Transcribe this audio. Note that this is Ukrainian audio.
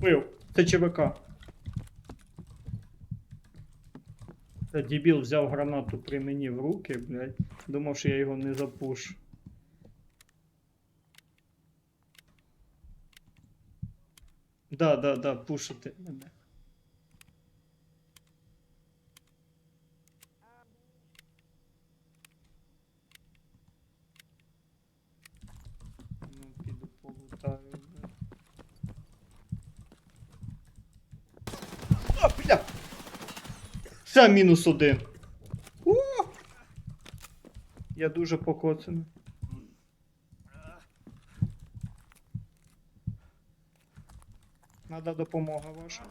Бив. Це ЧВК. Та дебіл взяв гранату при мені в руки, блядь. Думав, що я його не запушу. Да, да, да, пушити мене. Все, мінус один. О! Я дуже покоцаний. Надо допомога ваша.